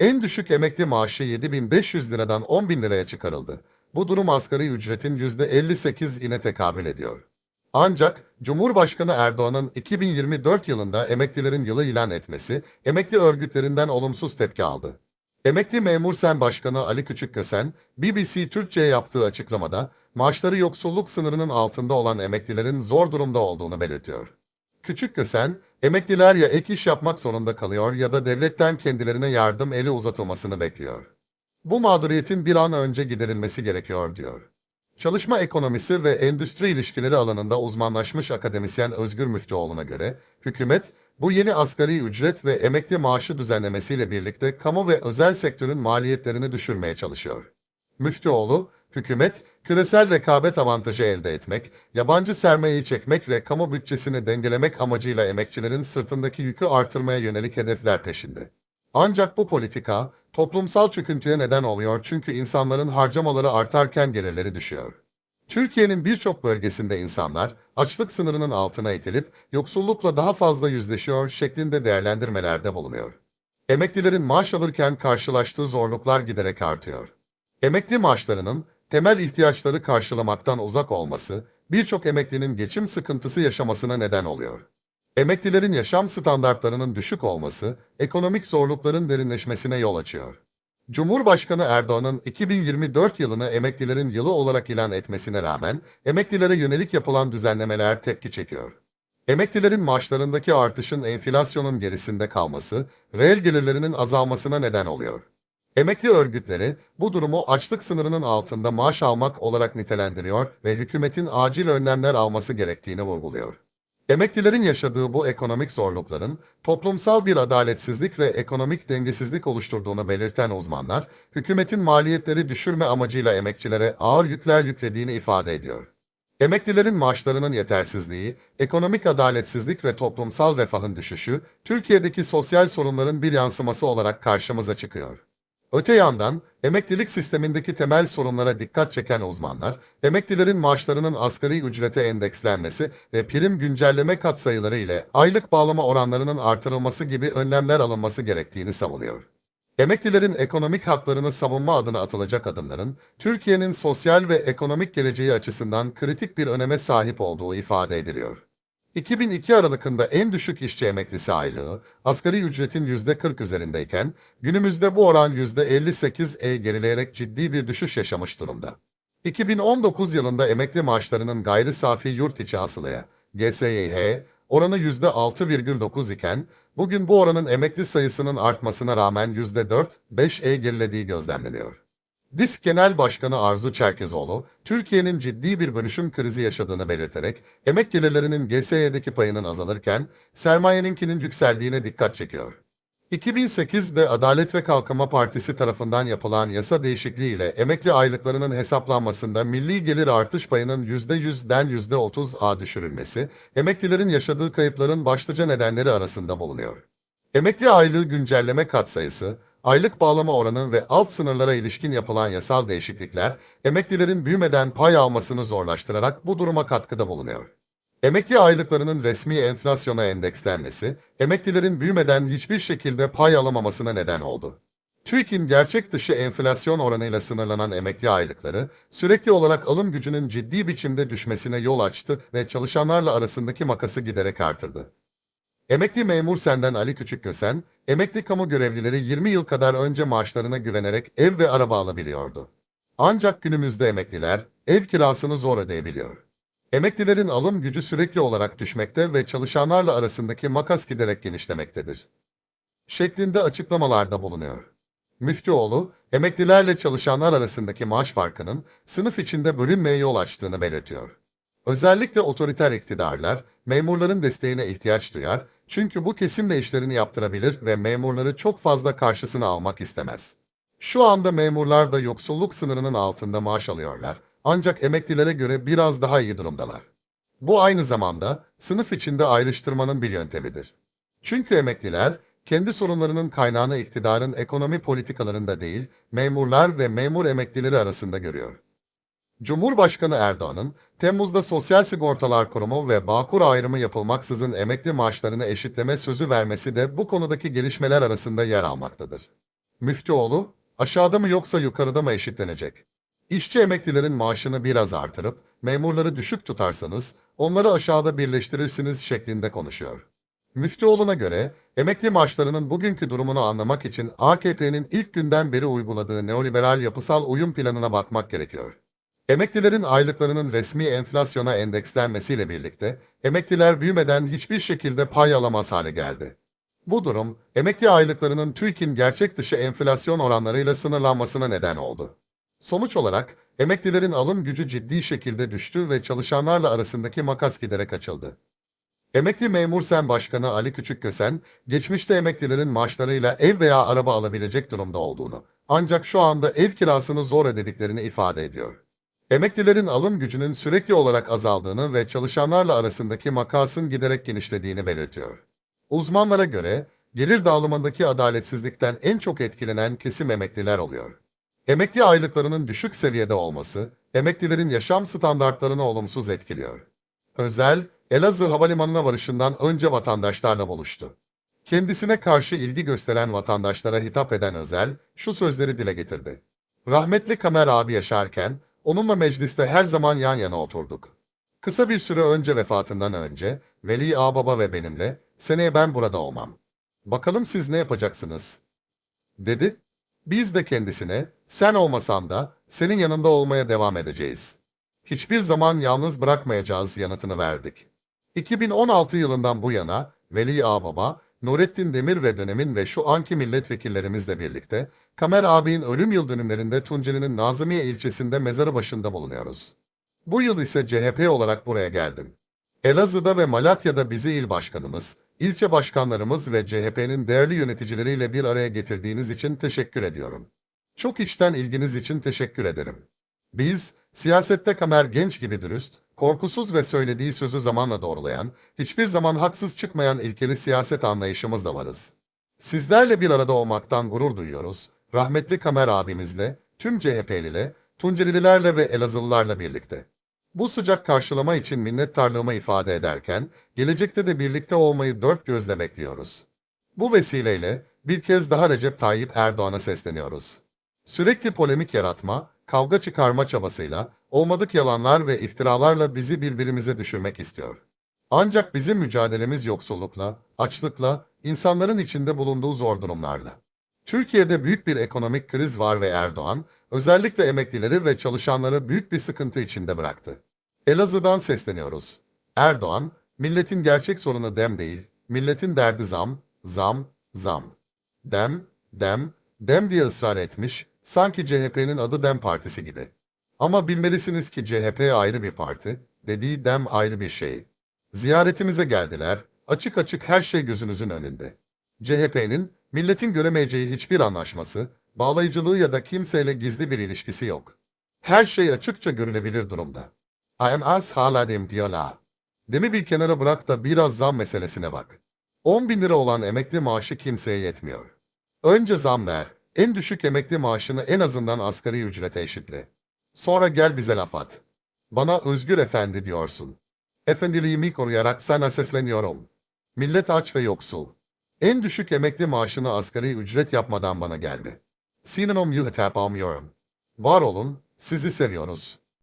En düşük emekli maaşı 7500 liradan 10.000 liraya çıkarıldı. Bu durum asgari ücretin %58 ine tekabül ediyor. Ancak Cumhurbaşkanı Erdoğan'ın 2024 yılında emeklilerin yılı ilan etmesi, emekli örgütlerinden olumsuz tepki aldı. Emekli Memur Sen Başkanı Ali Küçükkösen, BBC Türkçe'ye yaptığı açıklamada, maaşları yoksulluk sınırının altında olan emeklilerin zor durumda olduğunu belirtiyor. Küçükkösen, emekliler ya ek iş yapmak zorunda kalıyor ya da devletten kendilerine yardım eli uzatılmasını bekliyor. Bu mağduriyetin bir an önce giderilmesi gerekiyor diyor. Çalışma ekonomisi ve endüstri ilişkileri alanında uzmanlaşmış akademisyen Özgür Müftüoğlu'na göre, hükümet, bu yeni asgari ücret ve emekli maaşı düzenlemesiyle birlikte kamu ve özel sektörün maliyetlerini düşürmeye çalışıyor. Müftüoğlu, hükümet, küresel rekabet avantajı elde etmek, yabancı sermayeyi çekmek ve kamu bütçesini dengelemek amacıyla emekçilerin sırtındaki yükü artırmaya yönelik hedefler peşinde. Ancak bu politika, toplumsal çöküntüye neden oluyor çünkü insanların harcamaları artarken gelirleri düşüyor. Türkiye'nin birçok bölgesinde insanlar açlık sınırının altına itilip yoksullukla daha fazla yüzleşiyor şeklinde değerlendirmelerde bulunuyor. Emeklilerin maaş alırken karşılaştığı zorluklar giderek artıyor. Emekli maaşlarının temel ihtiyaçları karşılamaktan uzak olması birçok emeklinin geçim sıkıntısı yaşamasına neden oluyor. Emeklilerin yaşam standartlarının düşük olması ekonomik zorlukların derinleşmesine yol açıyor. Cumhurbaşkanı Erdoğan'ın 2024 yılını emeklilerin yılı olarak ilan etmesine rağmen emeklilere yönelik yapılan düzenlemeler tepki çekiyor. Emeklilerin maaşlarındaki artışın enflasyonun gerisinde kalması, reel gelirlerinin azalmasına neden oluyor. Emekli örgütleri bu durumu açlık sınırının altında maaş almak olarak nitelendiriyor ve hükümetin acil önlemler alması gerektiğini vurguluyor. Emeklilerin yaşadığı bu ekonomik zorlukların toplumsal bir adaletsizlik ve ekonomik dengesizlik oluşturduğunu belirten uzmanlar, hükümetin maliyetleri düşürme amacıyla emekçilere ağır yükler yüklediğini ifade ediyor. Emeklilerin maaşlarının yetersizliği, ekonomik adaletsizlik ve toplumsal refahın düşüşü, Türkiye'deki sosyal sorunların bir yansıması olarak karşımıza çıkıyor. Öte yandan, emeklilik sistemindeki temel sorunlara dikkat çeken uzmanlar, emeklilerin maaşlarının asgari ücrete endekslenmesi ve prim güncelleme katsayıları ile aylık bağlama oranlarının artırılması gibi önlemler alınması gerektiğini savunuyor. Emeklilerin ekonomik haklarını savunma adına atılacak adımların, Türkiye'nin sosyal ve ekonomik geleceği açısından kritik bir öneme sahip olduğu ifade ediliyor. 2002 Aralık'ında en düşük işçi emeklisi aylığı, asgari ücretin %40 üzerindeyken, günümüzde bu oran %58'e gerileyerek ciddi bir düşüş yaşamış durumda. 2019 yılında emekli maaşlarının gayri safi yurt içi hasılaya, GSYH, oranı %6,9 iken, bugün bu oranın emekli sayısının artmasına rağmen %4-5'e gerilediği gözlemleniyor. DİSK Genel Başkanı Arzu Çerkezoğlu, Türkiye'nin ciddi bir bölüşüm krizi yaşadığını belirterek, emek gelirlerinin GSY'deki payının azalırken, sermayeninkinin yükseldiğine dikkat çekiyor. 2008'de Adalet ve Kalkınma Partisi tarafından yapılan yasa değişikliğiyle emekli aylıklarının hesaplanmasında milli gelir artış payının %100'den %30'a düşürülmesi, emeklilerin yaşadığı kayıpların başlıca nedenleri arasında bulunuyor. Emekli aylığı güncelleme katsayısı, aylık bağlama oranı ve alt sınırlara ilişkin yapılan yasal değişiklikler, emeklilerin büyümeden pay almasını zorlaştırarak bu duruma katkıda bulunuyor. Emekli aylıklarının resmi enflasyona endekslenmesi, emeklilerin büyümeden hiçbir şekilde pay alamamasına neden oldu. TÜİK'in gerçek dışı enflasyon oranıyla sınırlanan emekli aylıkları, sürekli olarak alım gücünün ciddi biçimde düşmesine yol açtı ve çalışanlarla arasındaki makası giderek artırdı. Emekli memur senden Ali Küçükkösen, emekli kamu görevlileri 20 yıl kadar önce maaşlarına güvenerek ev ve araba alabiliyordu. Ancak günümüzde emekliler ev kirasını zor ödeyebiliyor. Emeklilerin alım gücü sürekli olarak düşmekte ve çalışanlarla arasındaki makas giderek genişlemektedir. Şeklinde açıklamalarda bulunuyor. Müftüoğlu, emeklilerle çalışanlar arasındaki maaş farkının sınıf içinde bölünmeye yol açtığını belirtiyor. Özellikle otoriter iktidarlar, memurların desteğine ihtiyaç duyar çünkü bu kesimle işlerini yaptırabilir ve memurları çok fazla karşısına almak istemez. Şu anda memurlar da yoksulluk sınırının altında maaş alıyorlar ancak emeklilere göre biraz daha iyi durumdalar. Bu aynı zamanda sınıf içinde ayrıştırmanın bir yöntemidir. Çünkü emekliler kendi sorunlarının kaynağını iktidarın ekonomi politikalarında değil, memurlar ve memur emeklileri arasında görüyor. Cumhurbaşkanı Erdoğan'ın Temmuz'da Sosyal Sigortalar Kurumu ve Bağkur ayrımı yapılmaksızın emekli maaşlarını eşitleme sözü vermesi de bu konudaki gelişmeler arasında yer almaktadır. Müftüoğlu, aşağıda mı yoksa yukarıda mı eşitlenecek? İşçi emeklilerin maaşını biraz artırıp memurları düşük tutarsanız onları aşağıda birleştirirsiniz şeklinde konuşuyor. Müftüoğlu'na göre emekli maaşlarının bugünkü durumunu anlamak için AKP'nin ilk günden beri uyguladığı neoliberal yapısal uyum planına bakmak gerekiyor. Emeklilerin aylıklarının resmi enflasyona endekslenmesiyle birlikte emekliler büyümeden hiçbir şekilde pay alamaz hale geldi. Bu durum, emekli aylıklarının TÜİK'in gerçek dışı enflasyon oranlarıyla sınırlanmasına neden oldu. Sonuç olarak emeklilerin alım gücü ciddi şekilde düştü ve çalışanlarla arasındaki makas giderek açıldı. Emekli Memur Sen Başkanı Ali Küçükkösen, geçmişte emeklilerin maaşlarıyla ev veya araba alabilecek durumda olduğunu, ancak şu anda ev kirasını zor ödediklerini ifade ediyor. Emeklilerin alım gücünün sürekli olarak azaldığını ve çalışanlarla arasındaki makasın giderek genişlediğini belirtiyor. Uzmanlara göre gelir dağılımındaki adaletsizlikten en çok etkilenen kesim emekliler oluyor. Emekli aylıklarının düşük seviyede olması, emeklilerin yaşam standartlarını olumsuz etkiliyor. Özel, Elazığ Havalimanı'na varışından önce vatandaşlarla buluştu. Kendisine karşı ilgi gösteren vatandaşlara hitap eden Özel, şu sözleri dile getirdi. Rahmetli Kamer abi yaşarken, onunla mecliste her zaman yan yana oturduk. Kısa bir süre önce vefatından önce, Veli ağababa ve benimle, seneye ben burada olmam. Bakalım siz ne yapacaksınız? Dedi. Biz de kendisine, sen olmasan da senin yanında olmaya devam edeceğiz. Hiçbir zaman yalnız bırakmayacağız yanıtını verdik. 2016 yılından bu yana Veli Ağbaba, Nurettin Demir ve dönemin ve şu anki milletvekillerimizle birlikte Kamer abinin ölüm yıl dönümlerinde Tunceli'nin Nazımiye ilçesinde mezarı başında bulunuyoruz. Bu yıl ise CHP olarak buraya geldim. Elazığ'da ve Malatya'da bizi il başkanımız, ilçe başkanlarımız ve CHP'nin değerli yöneticileriyle bir araya getirdiğiniz için teşekkür ediyorum. Çok içten ilginiz için teşekkür ederim. Biz, siyasette Kamer genç gibi dürüst, korkusuz ve söylediği sözü zamanla doğrulayan, hiçbir zaman haksız çıkmayan ilkeli siyaset anlayışımızla varız. Sizlerle bir arada olmaktan gurur duyuyoruz. Rahmetli Kamer abimizle, tüm CHP'liyle, Tuncelililerle ve Elazığlılarla birlikte. Bu sıcak karşılama için minnettarlığımı ifade ederken, gelecekte de birlikte olmayı dört gözle bekliyoruz. Bu vesileyle bir kez daha Recep Tayyip Erdoğan'a sesleniyoruz. Sürekli polemik yaratma, kavga çıkarma çabasıyla, olmadık yalanlar ve iftiralarla bizi birbirimize düşürmek istiyor. Ancak bizim mücadelemiz yoksullukla, açlıkla, insanların içinde bulunduğu zor durumlarla. Türkiye'de büyük bir ekonomik kriz var ve Erdoğan, özellikle emeklileri ve çalışanları büyük bir sıkıntı içinde bıraktı. Elazığ'dan sesleniyoruz. Erdoğan, milletin gerçek sorunu dem değil, milletin derdi zam, zam, zam. Dem, dem, dem diye ısrar etmiş, sanki CHP'nin adı Dem Partisi gibi. Ama bilmelisiniz ki CHP ayrı bir parti, dediği dem ayrı bir şey. Ziyaretimize geldiler, açık açık her şey gözünüzün önünde. CHP'nin milletin göremeyeceği hiçbir anlaşması, bağlayıcılığı ya da kimseyle gizli bir ilişkisi yok. Her şey açıkça görülebilir durumda. I am as haladim diyorlar. Demi bir kenara bırak da biraz zam meselesine bak. 10 bin lira olan emekli maaşı kimseye yetmiyor. Önce zam ver, en düşük emekli maaşını en azından asgari ücrete eşitle. Sonra gel bize laf at. Bana Özgür Efendi diyorsun. Efendiliğimi koruyarak sana sesleniyorum. Millet aç ve yoksul. En düşük emekli maaşını asgari ücret yapmadan bana geldi. Sinirim yuhatap almıyorum. Var olun, sizi seviyoruz.